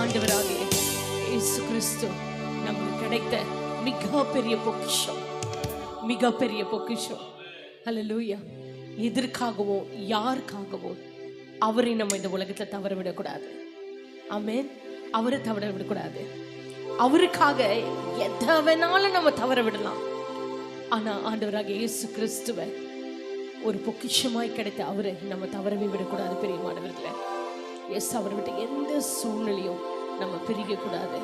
ஆண்டவராகிய இயேசு கிறிஸ்து நமக்கு கிடைத்த மிகப்பெரிய பொக்கிஷம். மிகப்பெரிய பொக்கிஷம். ஹalleluya எதற்காகவோ யாருக்காகவோ அவரை நம்ம இந்த உலகத்தில் தவற விடக்கூடாது ஆமேன் அவரை தவற விடக்கூடாது அவருக்காக எதை வேணாலும் நம்ம தவற விடலாம் ஆனால் ஆண்டவராக இயேசு கிறிஸ்துவை ஒரு பொக்கிஷமாய் கிடைத்த அவரை நம்ம தவறவே விடக்கூடாது பெரிய மாணவர்களை. எஸ் அவரை விட்டு எந்த சூழ்நிலையும் நம்ம பிரிக்கக்கூடாது.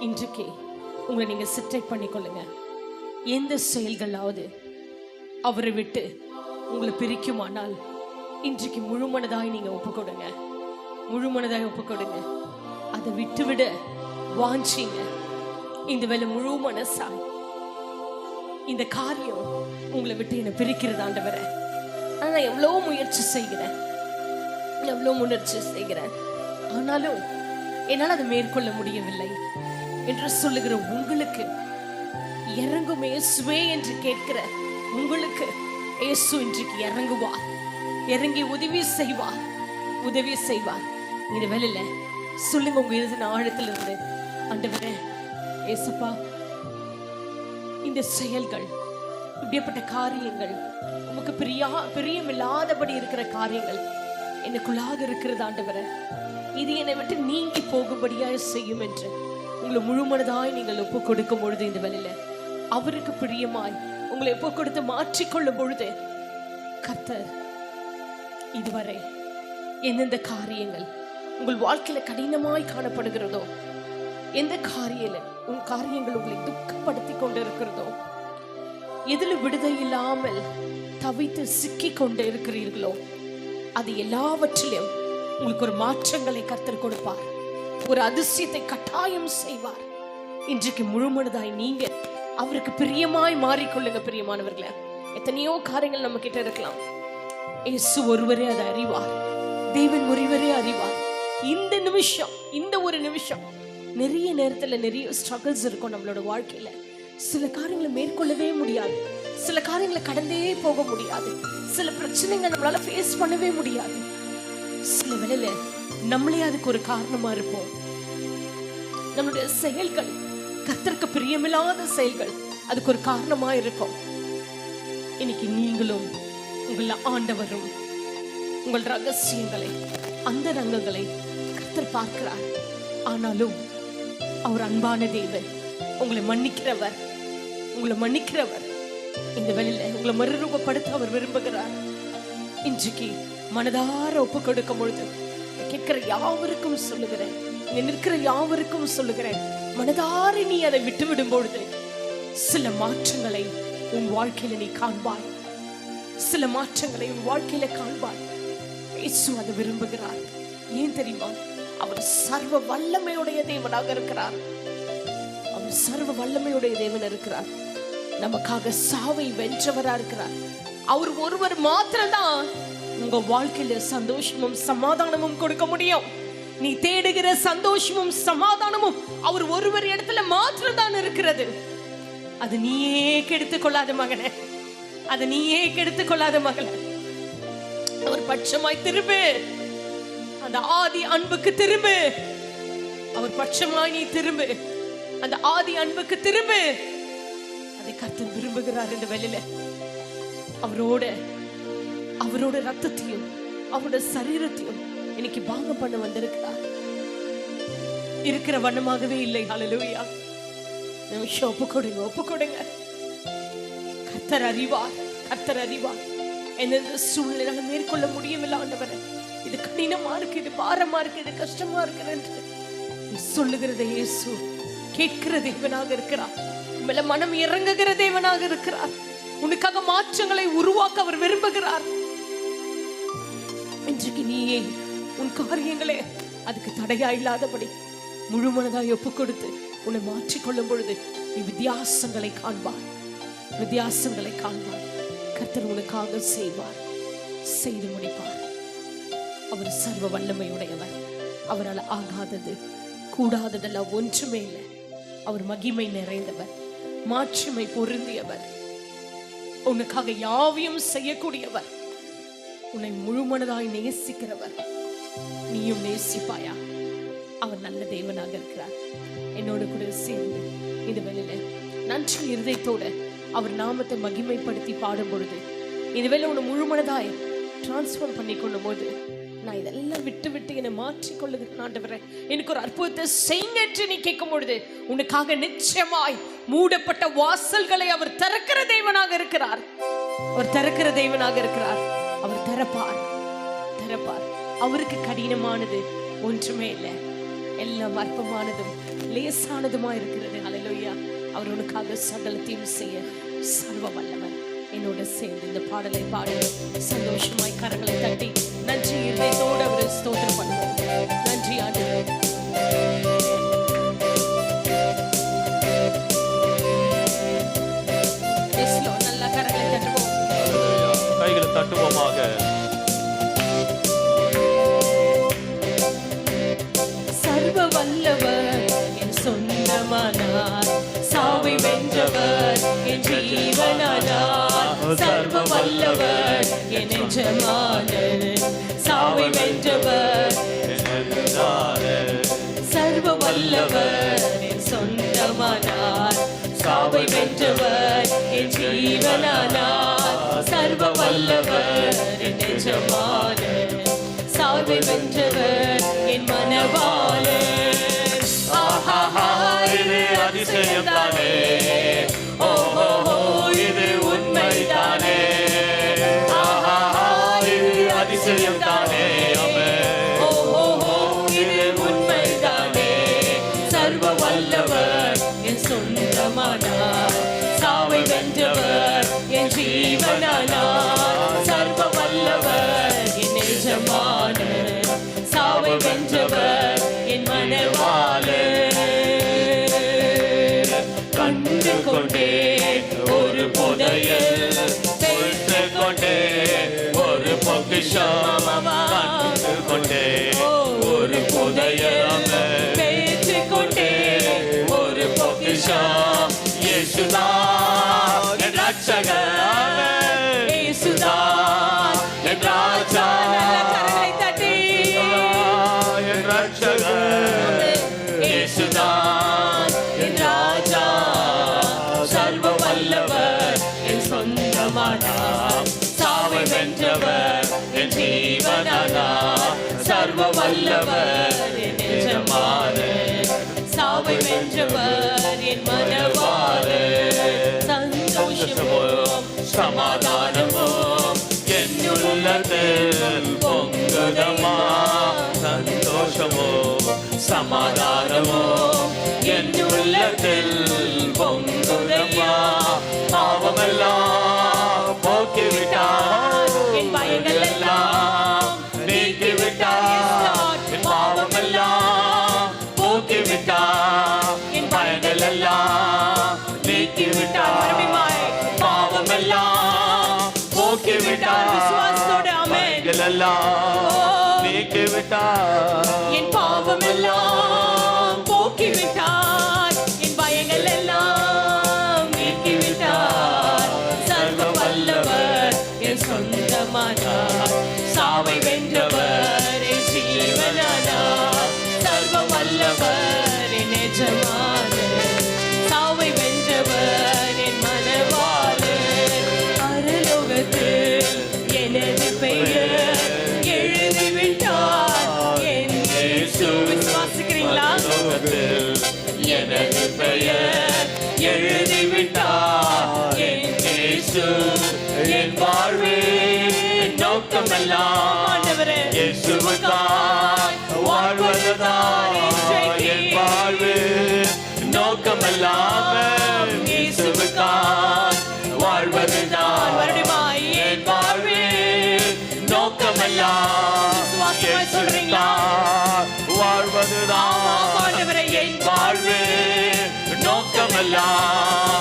இன்றைக்கே உங்களை நீங்க சிட்டை பண்ணிக்கொள்ளுங்க. எந்த செயல்களாவது அவரை விட்டு உங்களை பிரிக்குமானால் இன்றைக்கு முழு மனதாய் நீங்க முழுமனதாய் ஒப்புக்கொடுங்க. முழு மனதாய் ஒப்பு அதை விட்டுவிட வாஞ்சிங்க. இந்த வேலை முழு மனசா இந்த காரியம் உங்களை விட்டு என்னை பிரிக்கிறதாண்டவரை. ஆனால் ஆனா நான் எவ்வளோ முயற்சி செய்கிறேன். எவ்வளோ முயற்சி செய்கிறேன். ஆனாலும் என்னால் அதை மேற்கொள்ள முடியவில்லை என்று சொல்லுகிற உங்களுக்கு இறங்கும் இயேசுவே என்று கேட்கிற உங்களுக்கு இயேசு இன்றைக்கு இறங்குவார் இறங்கி உதவி செய்வார் உதவி செய்வார் இந்த வேலையில சொல்லுங்க உங்க இருதின ஆழத்துல இருந்து ஆண்டவரே ஏசப்பா இந்த செயல்கள் இப்படிப்பட்ட காரியங்கள் உமக்கு பிரியா பிரியமில்லாதபடி இருக்கிற காரியங்கள் எனக்குள்ளாக இருக்கிறது ஆண்டவரே. இது என்னை விட்டு நீங்கி போகும்படியாக செய்யும் என்று உங்களை முழுமனதாய் நீங்கள் ஒப்பு கொடுக்கும் பொழுது இந்த வேலையில அவருக்கு பிரியமாய் உங்களை ஒப்பு கொடுத்து மாற்றிக்கொள்ளும் பொழுது கர்த்தர் இதுவரை எந்தெந்த காரியங்கள் உங்கள் வாழ்க்கையில கடினமாய் காணப்படுகிறதோ எந்த காரியில உன் காரியங்கள் உங்களை துக்கப்படுத்தி கொண்டிருக்கிறதோ எதில் விடுதல் இல்லாமல் தவித்து சிக்கி கொண்டு இருக்கிறீர்களோ அது எல்லாவற்றிலும் உங்களுக்கு ஒரு மாற்றங்களை கர்த்தர் கொடுப்பார். ஒரு அதிசயத்தை கட்டாயம் செய்வார். இன்றைக்கு முழுமனதாய் நீங்க அவருக்கு பிரியமாய் மாறிக்கொள்ளுங்க பிரியமானவர்களே. எத்தனையோ காரியங்கள் நம்ம கிட்ட இருக்கலாம். இயேசு ஒருவரே அதை அறிவார். தேவன் ஒருவரே அறிவார். இந்த நிமிஷம் இந்த ஒரு நிமிஷம் நிறைய நேரத்துல நிறைய ஸ்ட்ரகிள்ஸ் இருக்கும் நம்மளோட வாழ்க்கையில. சில காரியங்களை மேற்கொள்ளவே முடியாது. சில காரியங்களை கடந்தே போக முடியாது. சில பிரச்சனைகள் நம்மளால ஃபேஸ் பண்ணவே முடியாது. சில வேளையில நம்மளே அதுக்கு ஒரு காரணமா இருப்போம். நம்மளுடைய செயல்கள் கத்திற்கு பிரியமில்லாத செயல்கள் அதுக்கு ஒரு காரணமா இருக்கும் இன்னைக்கு நீங்களும் உங்கள ஆண்டவரும் உங்கள் ரகசியங்களை அந்த ரங்கங்களை கத்தர் பார்க்கிறார். ஆனாலும் அவர் அன்பான தேவன் உங்களை மன்னிக்கிறவர் உங்களை மன்னிக்கிறவர். இந்த வேளையில உங்களை மறுரூபப்படுத்த அவர் விரும்புகிறார். இன்றைக்கு மனதார ஒப்பு கொடுக்கும் பொழுது கேட்கிற யாவருக்கும் சொல்லுகிறேன் நீ நிற்கிற யாவருக்கும் சொல்லுகிறேன் மனதார நீ அதை விட்டுவிடும் பொழுது சில மாற்றங்களை உன் வாழ்க்கையில நீ காண்பாய். சில மாற்றங்களை உன் வாழ்க்கையில காண்பாய். இயேசு அதை விரும்புகிறார். ஏன் தெரியுமா? அவர் சர்வ வல்லமையுடைய தேவனாக இருக்கிறார். அவர் சர்வ வல்லமையுடைய தேவன் இருக்கிறார். நமக்காக சாவை வென்றவரா இருக்கிறார். அவர் ஒருவர் மாத்திரம்தான் உங்க வாழ்க்கையில சந்தோஷமும் சமாதானமும் கொடுக்க முடியும். நீ தேடுகிற சந்தோஷமும் சமாதானமும் அவர் ஒருவர் இடத்துல மாத்திரம்தான் இருக்கிறது. அது நீயே கெடுத்து கொள்ளாத மகனே. அது நீயே கெடுத்து கொள்ளாத மகளே. அவர் பட்சமாய் திரும்பு. அந்த ஆதி அன்புக்கு திரும்பு. அவர் பட்சமாய் நீ திரும்பு. அந்த ஆதி அன்புக்கு திரும்பு. அதை கத்து விரும்புகிறார் இந்த வெளியில அவரோட அவரோட ரத்தத்தையும் அவரோட சரீரத்தையும் இன்னைக்கு பாகம் பண்ண வந்திருக்கிறார். இருக்கிற வண்ணமாகவே இல்லை. ஹalleluya நிமிஷம் ஒப்பு கொடுங்க ஒப்பு கொடுங்க கத்தர் அறிவார் கத்தர் அறிவார். எந்தெந்த சூழ்நிலை மேற்கொள்ள முடியவில்லை ஆண்டவரே. இது கடினமா இருக்கு இது பாரமா இருக்கு இது கஷ்டமா இருக்கு என்று சொல்லுகிறத இயேசு. கேட்கிற தேவனாக இருக்கிறார். மேல மனம் இறங்குகிற தேவனாக இருக்கிறார். உனக்காக மாற்றங்களை உருவாக்க அவர் விரும்புகிறார். இன்றைக்கு நீயே உன் காரியங்களே அதுக்கு தடையா இல்லாதபடி முழு மனதாய் ஒப்பு கொடுத்து உன்னை மாற்றிக்கொள்ளும் பொழுது நீ வித்தியாசங்களை காண்பார் வித்தியாசங்களை காண்பார் கர்த்தர் உனக்காக செய்வார். செய்து முடிப்பார். அவர் சர்வ வல்லமையுடையவர். அவரால் ஆகாதது கூடாததெல்லாம் ஒன்றுமே இல்லை. அவர் மகிமை நிறைந்தவர். மாட்சிமை பொருந்தியவர். உனக்காக யாவையும் செய்யக்கூடியவர். உன்னை முழுமனதாய் நேசிக்கிறவர். நீயும் நேசிப்பாயா? அவர் நல்ல தேவனாக இருக்கிறார். என்னோடு கூட சேர்ந்து இந்த வேலையில நன்றி இருதயத்தோட அவர் நாமத்தை மகிமைப்படுத்தி பாடும் பொழுது இதுவேளை உன்னை முழுமனதாய் டிரான்ஸ்ஃபர் பண்ணி கொள்ளும் போது நான் இதெல்லாம் விட்டு விட்டு என்னை மாற்றிக் ஆண்டவரே. எனக்கு ஒரு அற்புதத்தை செய்யுங்க என்று நீ கேட்கும் பொழுது உனக்காக நிச்சயமாய் மூடப்பட்ட வாசல்களை அவர் திறக்கிற தெய்வனாக இருக்கிறார். அவர் திறக்கிற தெய்வனாக இருக்கிறார். அவர் திறப்பார். திறப்பார். அவருக்கு கடினமானது ஒன்றுமே இல்லை. எல்லாம் அற்பமானதும் லேசானதுமா இருக்கிறது. அல்லேலூயா அவர் உனக்காக சகலத்தையும் செய்ய சர்வ என்னோட சேர்ந்து இந்த பாடலை பாடி. சந்தோஷமாய் கரங்களை தட்டி நன்றி இதயத்தோடு அவரை ஸ்தோத்திரம் பண்ணுவோம். நன்றி ஆண்டு நல்லா கரங்களை தட்டுவோம். கைகளை தட்டுவோமாக. வென்றவர் என் ஜீவனானார். சர்வ வல்லவர் என் நெஞ்சமானார் சாவை வென்றவர் சர்வ வல்லவர் என் சொந்தமானார். சாவை வென்றவர் என் ஜீவனானார். சர்வ வல்லவர் என் நெஞ்சமானார் சாவை வென்றவர் என் மனவாளர். ஆஹா இது அதிசயம் தானே இது பொக்கிஷம் கண்டு கொண்டே ஒரு புதையல் பெற்றுக்கொண்டே ஒரு பொக்கிஷம். இயேசுதான் என் ரட்சகர் இயேசுதான் என் ராஜா. என் ரட்சகர். இயேசுதான் என் ராஜா. சர்வ வல்லவர் என் சொந்தமானார் சாவை வென்றவர். என் ஜீவனானார் சர்வ வல்லவர் என் எஜமான. சாவை வென்றவர் என் மனவார. சந்தோஷமோ சமாதானமோ என்னுள்ளத்தில் பொங்குதமா. சந்தோஷமோ சமாதானமோ என்னுள்ளத்தில் பொங்குதமா. பாவமெல்லாம் பயங்கள் எல்லாம் நீக்கிவிட்டார் என் பாவமெல்லாம் போக்கிவிட்டார் என் பயங்கள் எல்லாம் நீக்கிவிட்டார் மறுபடியுமாய் பாவமெல்லாம் போக்கிவிட்டார் விசுவாசத்தோடு ஆமென். எல்லாம் நீக்கிவிட்டார் என் சாவை ஆண்டவரே இயேசுவுக்காய் வாழ்வதுதான் என் வாழ்வு. நோக்கமெல்லாம் இயேசுவுக்காய் வாழ்வதுதான் என் வாழ்வு. நோக்கமெல்லாம்? இயேசுவுக்காய் வாழ்வதுதான் என் வாழ்வு. நோக்கமெல்லாம்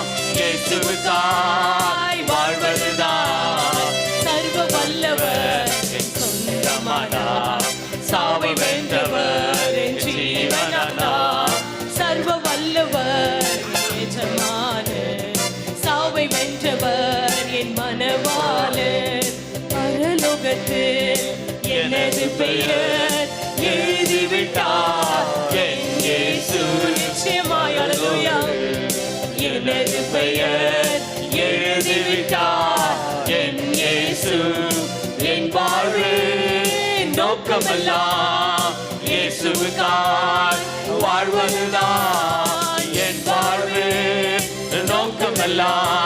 நோக்கமெல்லாம் இயேசுவுக்காய் வாழ்வதுதான் என் வாழ்வு நோக்கமெல்லாம்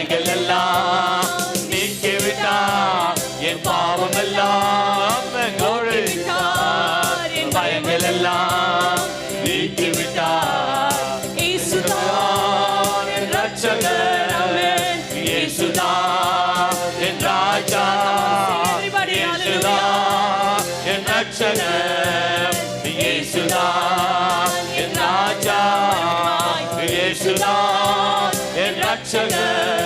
பயங்கள் எல்லாம் நீக்கி நீக்கிவிட்டார் என் பாவம் எல்லாம் என் பயங்கள் எல்லாம் நீக்கிவிட்டார். இயேசுதான் என் ரட்சகர் இயேசுதான் என் ராஜா. இயேசுதான் என் ரட்சகர் இயேசுதான் என் ராஜா. இயேசுதான் என் ரட்சகர்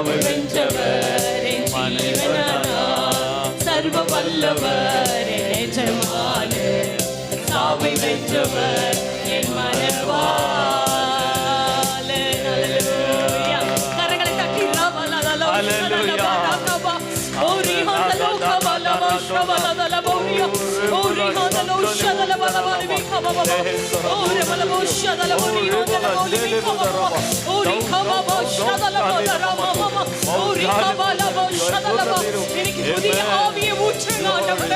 லார்ட் சாவை வென்றவர் என் ஜீவனானார் சர்வ வல்லவர் என் எஜமான சாவை வென்றவர் என் மனவாளன் Hallelujah. கரங்களை தட்டி ரவலலலோ, சலலலபலகபா. ஓரி bo shada la la bo ri ka ba la bo da ra ma la bo shada ki bu abiye bu çın adamı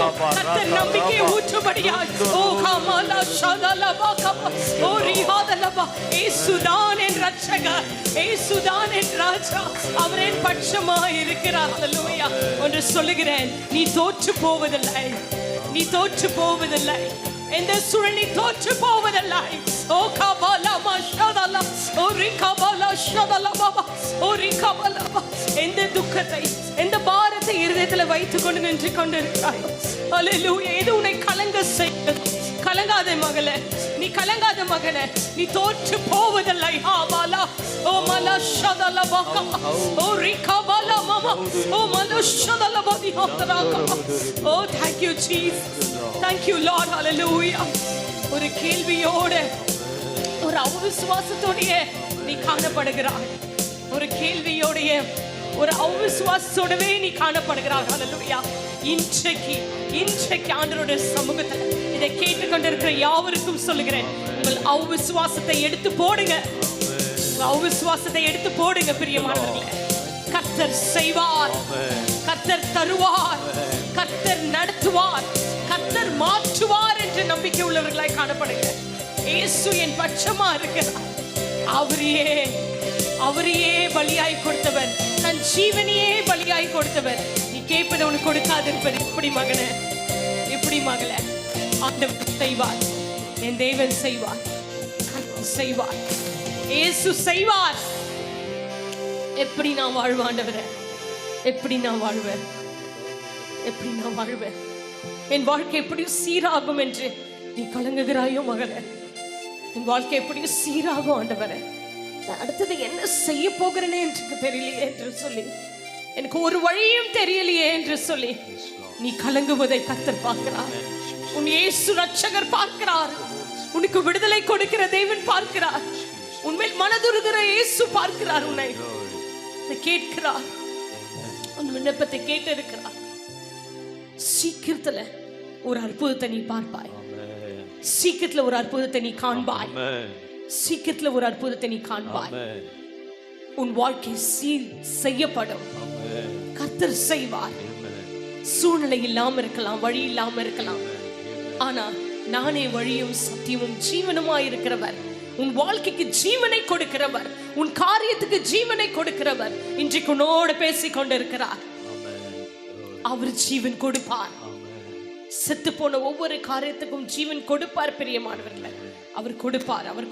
யாவருக்கும் கர்த்தர் நம்பிக்கை ஊற்றும்படியாய் ஓ கமலா ஷதலபா கப ஓ ரிஹாதலபா இயேசுதான் என் ரட்சகர் இயேசுதான் என் ராஜா. அவர் என் பட்சமாய் இருக்கிறார். ஹalleluya ஒன்று சொல்லுகிறேன். நீ தோற்று போவதில்லை. நீ தோற்று போவதில்லை. எந்த சூழல் நீ தோற்று போவதில்லை. ஓ கபலா மஷதலா ஓ ரிகபலா ஷதலா பாபா. ஓ ரிகபலா எந்த துக்கத்தை எந்த பாரத்தை இருதயத்துல வைத்துக் கொண்டு நின்று கொண்டிருக்கிறாய். அல்லேலூயா எது உன்னை கலங்க செய்ய கலங்காத மகளே. நீ கலங்காத மகனே நீ தோற்று போவதில்லை. ஆவாலா ஓ மலா ஷதல பகா. ஓ ரிகபல மமா. ஓ மலா ஷதல பதி ஹந்தராகா ஓ thank you Jesus. Thank you Lord. Hallelujah. ஒரு கேள்வியோட ஒரு அவிசுவாசத்தோடைய நீ காணப்படுகிறாய். ஒரு கேள்வியோடைய ஒரு அவிசுவாசத்தோடவே நீ காணப்படுகிறார்கள் ஹalleluya இன்றைக்கு இன்றைக்கு ஆண்டருடைய சமூகத்தில் இதை கேட்டுக்கொண்டிருக்கிற யாவருக்கும் சொல்லுகிறேன். உங்கள் அவிசுவாசத்தை எடுத்து போடுங்க. உங்க அவிசுவாசத்தை எடுத்து போடுங்க பிரியமானவர்களே. கர்த்தர் செய்வார். கர்த்தர் தருவார். கர்த்தர் நடத்துவார். கர்த்தர் மாற்றுவார் என்று நம்பிக்கை உள்ளவர்களாய் காணப்படுங்க. இயேசு என் பட்சமா இருக்கிறார். அவரையே அவரையே பலியாய் கொடுத்தவர். தன் ஜீவனையே பலியாய் கொடுத்தவர். நீ கேட்பதை உனக்கு கொடுக்காதிருப்பது. இப்படி மகன இப்படி மகள ஆண்டவர் செய்வார். என் தேவன் செய்வார். செய்வார். இயேசு செய்வார். எப்படி நான் வாழ்வாண்டவர எப்படி நான் வாழ்வேன்? எப்படி நான் வாழ்வேன்? என் வாழ்க்கை எப்படியும் சீராகும் என்று நீ கலங்குகிறாயோ மகள? என் வாழ்க்கை எப்படியும் சீராகும் ஆண்டவரை. நான் அடுத்தது என்ன செய்ய போகிறேனே என்று தெரியலையே என்று சொல்லி. எனக்கு ஒரு வழியும் தெரியலையே என்று சொல்லி. நீ கலங்குவதை கத்தர் பார்க்கிறார். உன் இயேசு ரட்சகர் பார்க்கிறார். உனக்கு விடுதலை கொடுக்கிற தேவன் பார்க்கிறார். உன்மேல் மனதுருகிற இயேசு பார்க்கிறார் உன்னை. கேட்கிறார். உன் விண்ணப்பத்தை கேட்டு இருக்கிறார் சீக்கிரத்துல ஒரு அற்புதத்தை நீ பார்ப்பாய். சீக்கிரத்துல ஒரு அற்புதத்தை நீ காண்பாய். சீக்கிரத்துல ஒரு அற்புதத்தை நீ காண்பாய். உன் வாழ்க்கை சீர் செய்யப்படும். கர்த்தர் செய்வார். சூழ்நிலை இல்லாம இருக்கலாம் வழி இல்லாம இருக்கலாம். ஆனா நானே வழியும் சத்தியமும் ஜீவனுமாய் இருக்கிறவர். உன் வாழ்க்கைக்கு ஜீவனை கொடுக்கிறவர். உன் காரியத்துக்கு ஜீவனை கொடுக்கிறவர். இன்றைக்கு உன்னோடு பேசிக் கொண்டிருக்கிறார். அவர் ஜீவன் கொடுப்பார். செத்து போன ஒவ்வொரு காரியத்துக்கும் ஜீவன் கொடுப்பார் பிரியமானவர்களே. அவர் கொடுப்பார் அவர்